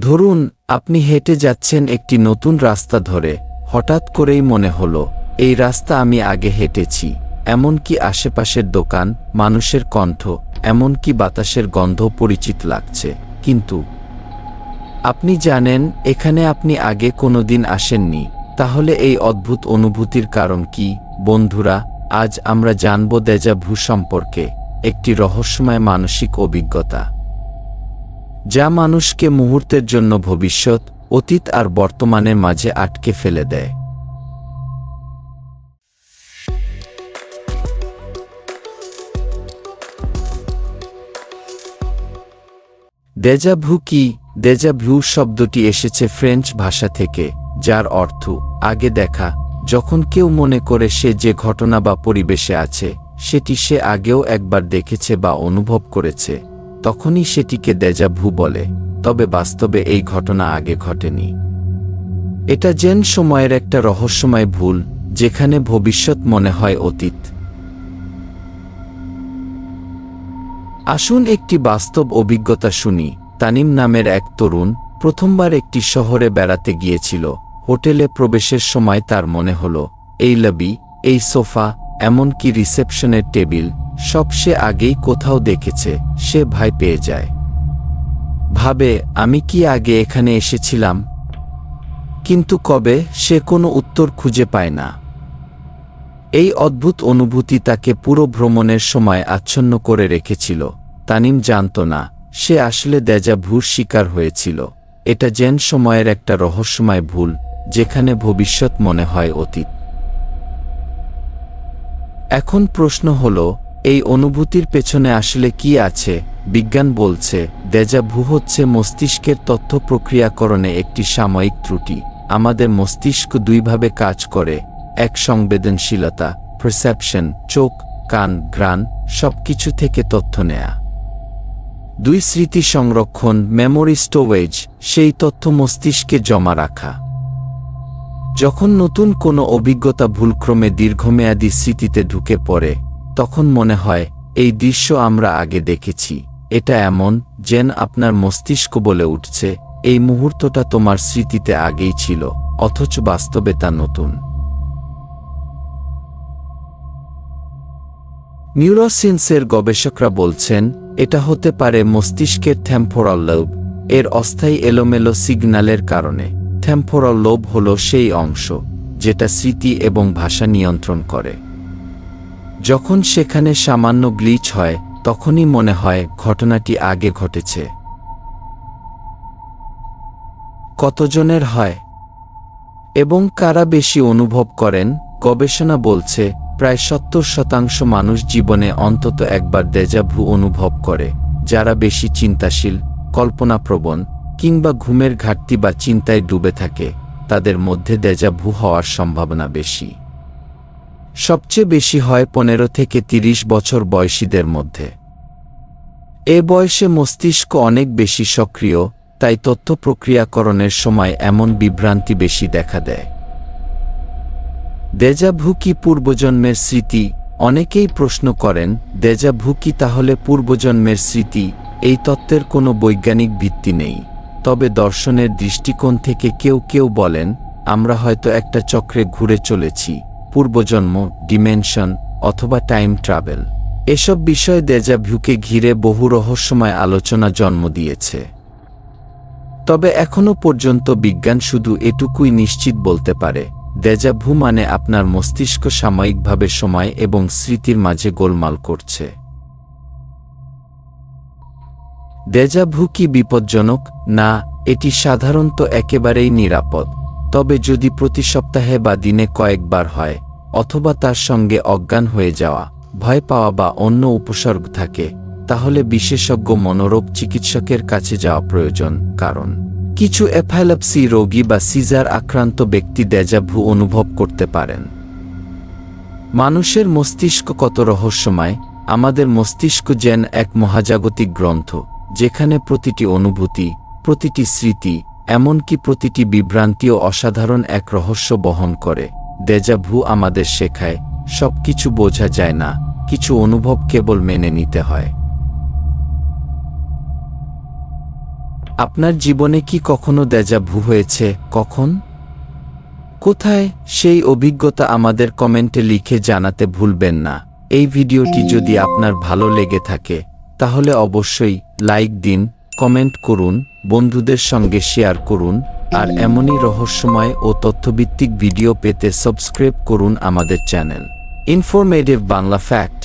ধরুন, আপনি হেঁটে যাচ্ছেন একটি নতুন রাস্তা ধরে। হঠাৎ করেই মনে হলো, এই রাস্তা আমি আগে হেঁটেছি। এমনকি আশেপাশের দোকান, মানুষের কণ্ঠ, এমনকি বাতাসের গন্ধ পরিচিত লাগছে। কিন্তু আপনি জানেন, এখানে আপনি আগে কোনোদিন আসেননি। তাহলে এই অদ্ভুত অনুভূতির কারণ কি? বন্ধুরা, আজ আমরা জানব দেজা ভূ সম্পর্কে। একটি রহস্যময় মানসিক অভিজ্ঞতা। যা মানুষকে মুহূর্তের জন্য ভবিষ্যৎ, অতীত আর বর্তমানের মাঝে আটকে ফেলে দেয়। দেজাভু কি? দেজাভু শব্দটি এসেছে ফ্রেঞ্চ ভাষা থেকে, যার অর্থ, আগে দেখা, যখন কেউ মনে করে সে যে ঘটনা বা পরিবেশে আছে, সেটি সে আগেও একবার দেখেছে বা অনুভব করেছে। তখনই সেটিকে দেজাভু বলে, তবে বাস্তবে এই ঘটনা আগে ঘটেনি। এটা জেন সময়ের একটা রহস্যময় ভুল, যেখানে ভবিষ্যৎ মনে হয় অতীত। আসুন একটি বাস্তব অভিজ্ঞতা শুনি। তানিম নামের এক তরুণ প্রথমবার একটি শহরে বেড়াতে গিয়েছিল। হোটেলে প্রবেশের সময় তার মনে হল, এই লবি, এই সোফা, এমনকি রিসেপশনের টেবিল সব সে আগেই কোথাও দেখেছে, সে ভয় পেয়ে যায়। ভাবে, আমি কি আগে এখানে এসেছিলাম? কিন্তু কবে, সে কোনো উত্তর খুঁজে পায় না। এই অদ্ভুত অনুভূতি তাকে পুরো ভ্রমণের সময় আচ্ছন্ন করে রেখেছিল। তানিম জানত না, সে আসলে দেজা ভুর শিকার হয়েছিল। এটা জেন সময়ের একটা রহস্যময় ভুল, যেখানে ভবিষ্যৎ মনে হয় অতীত। এখন প্রশ্ন হল এই অনুভূতির পেছনে আসলে কি আছে? বিজ্ঞান বলছে দেজা ভু হচ্ছে মস্তিষ্কের তথ্য প্রক্রিয়াকরণে একটি সাময়িক ত্রুটি। আমাদের মস্তিষ্ক দুইভাবে কাজ করে, এক সংবেদনশীলতা পারসেপশন চোখ, কান, ঘ্রাণ, সবকিছু থেকে তথ্য নেয়া। দুই স্মৃতি সংরক্ষণ মেমোরি স্টোরেজ সেই তথ্য মস্তিষ্কে জমা রাখা। যখন নতুন কোনো অভিজ্ঞতা ভুলক্রমে দীর্ঘমেয়াদী স্মৃতিতে ঢুকে পড়ে তখন মনে হয়, এই দৃশ্য আমরা আগে দেখেছি। এটা এমন, যেন আপনার মস্তিষ্ক বলে উঠছে, এই মুহূর্তটা তোমার স্মৃতিতে আগেই ছিল, অথচ বাস্তবে তা নতুন। নিউরোসিন্সের গবেষকরা বলছেন, এটা হতে পারে মস্তিষ্কের থ্যাম্পোরাল লোব এর অস্থায়ী এলোমেলো সিগন্যালের কারণে। থ্যাম্পোরাল লোব হল সেই অংশ, যেটা স্মৃতি এবং ভাষা নিয়ন্ত্রণ করে। যখন সেখানে সামান্য ব্লিচ হয়, তখনই মনে হয় ঘটনাটি আগে ঘটেছে। কতজনের হয়? এবং কারা বেশি অনুভব করেন? গবেষণা বলছে, প্রায় সত্তর শতাংশ মানুষ জীবনে অন্তত একবার দেজাভু অনুভব করে, যারা বেশি চিন্তাশীল, কল্পনাপ্রবণ, কিংবা ঘুমের ঘাটতি বা চিন্তায় ডুবে থাকে, তাদের মধ্যে দেজাভু হওয়ার সম্ভাবনা বেশি। সবচেয়ে বেশি হয় পনেরো থেকে তিরিশ বছর বয়সীদের মধ্যে। এ বয়সে মস্তিষ্ক অনেক বেশি সক্রিয়, তাই তথ্য প্রক্রিয়াকরণের সময় এমন বিভ্রান্তি বেশি দেখা দেয়। দেজাভু কি পূর্বজন্মের স্মৃতি? অনেকেই প্রশ্ন করেন দেজাভু কি তাহলে পূর্বজন্মের স্মৃতি? এই তত্ত্বের কোনো বৈজ্ঞানিক ভিত্তি নেই। তবে দর্শনের দৃষ্টিকোণ থেকে কেউ কেউ বলেন, আমরা হয়তো একটা চক্রে ঘুরে চলেছি। পূর্বজন্ম ডিমেনশন অথবা টাইম ট্রাভেল এসব বিষয় দেজাভ্যুকে ঘিরে বহু রহস্যময় আলোচনা জন্ম দিয়েছে। তবে এখনও পর্যন্ত বিজ্ঞান শুধু এটুকুই নিশ্চিত বলতে পারে দেজাভু মানে আপনার মস্তিষ্ক সাময়িকভাবে সময় এবং স্মৃতির মাঝে গোলমাল করছে। দেজাভু কি বিপজ্জনক? না, এটি সাধারণত একেবারেই নিরাপদ। তবে যদি প্রতি সপ্তাহে বা দিনে কয়েকবার হয়, অথবা তার সঙ্গে অজ্ঞান হয়ে যাওয়া, ভয় পাওয়া বা অন্য উপসর্গ থাকে, তাহলে বিশেষজ্ঞ মনোরোগ চিকিৎসকের কাছে যাওয়া প্রয়োজন, কারণ কিছু এফাইলাপসি রোগী বা সিজার আক্রান্ত ব্যক্তি দেজাভু অনুভব করতে পারেন। মানুষের মস্তিষ্ক কত রহস্যময়, আমাদের মস্তিষ্ক যেন এক মহাজাগতিক গ্রন্থ, যেখানে প্রতিটি অনুভূতি, প্রতিটি স্মৃতি এমনকি প্রতিটি বিভ্রান্তিও অসাধারণ এক রহস্য বহন করে। দেজাভু আমাদের শেখায়, সবকিছু বোঝা যায় না, কিছু অনুভব কেবল মেনে নিতে হয়। আপনার জীবনে কি কখনো দেজা ভু হয়েছে, কখন? কোথায়? সেই অভিজ্ঞতা আমাদের কমেন্টে লিখে জানাতে ভুলবেন না। এই ভিডিওটি যদি আপনার ভালো লেগে থাকে, তাহলে অবশ্যই লাইক দিন কমেন্ট করুন, বন্ধুদের সঙ্গে শেয়ার করুন, আর এমনই রহস্যময় ও তথ্যভিত্তিক ভিডিও পেতে সাবস্ক্রাইব করুন আমাদের চ্যানেল ইনফরমেটিভ বাংলা ফ্যাক্ট